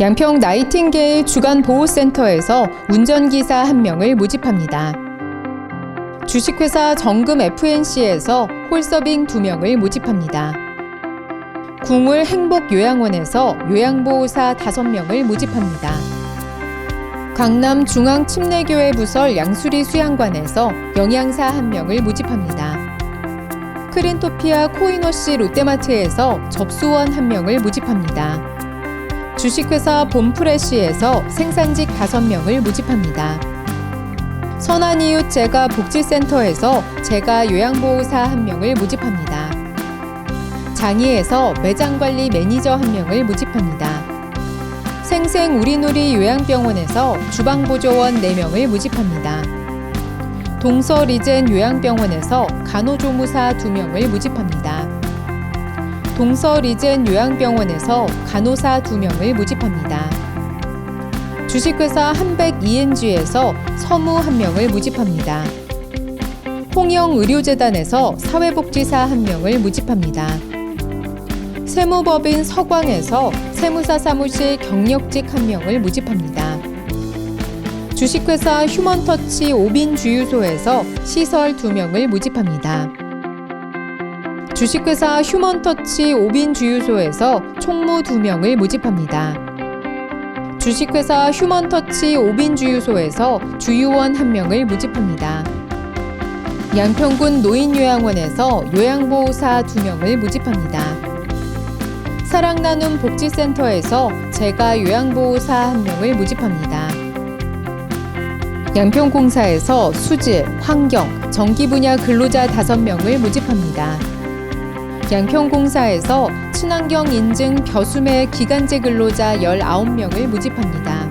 양평 나이팅게일 주간 보호센터에서 운전기사 한명을 모집합니다. 주식회사 정금 FNC에서 홀서빙 두명을 모집합니다. 궁울 행복요양원에서 요양보호사 다섯 명을 모집합니다. 강남 중앙침례교회 부설 양수리 수양관에서 영양사 한명을 모집합니다. 크린토피아 코이너시 롯데마트에서 접수원 한명을 모집합니다. 주식회사 봄프레시에서 생산직 5명을 모집합니다. 선한 이웃 제가 복지센터에서 제가 요양보호사 1명을 모집합니다. 장희에서 매장관리 매니저 1명을 모집합니다. 생생 우리누리 요양병원에서 주방보조원 4명을 모집합니다. 동서 리젠 요양병원에서 간호조무사 2명을 모집합니다. 동서 리젠 요양병원에서 간호사 2명을 모집합니다. 주식회사 한백 ENG에서 서무 1명을 모집합니다. 홍영 의료재단에서 사회복지사 1명을 모집합니다. 세무법인 서광에서 세무사 사무실 경력직 1명을 모집합니다. 주식회사 휴먼터치 오빈 주유소에서 시설 2명을 모집합니다. 주식회사 휴먼터치 오빈 주유소에서 총무 2명을 모집합니다. 주식회사 휴먼터치 오빈 주유소에서 주유원 1명을 모집합니다. 양평군 노인요양원에서 요양보호사 2명을 모집합니다. 사랑나눔 복지센터에서 제가 요양보호사 1명을 모집합니다. 양평공사에서 수질, 환경, 전기 분야 근로자 5명을 모집합니다. 양평공사에서 친환경 인증 벼수매 기간제 근로자 19명을 모집합니다.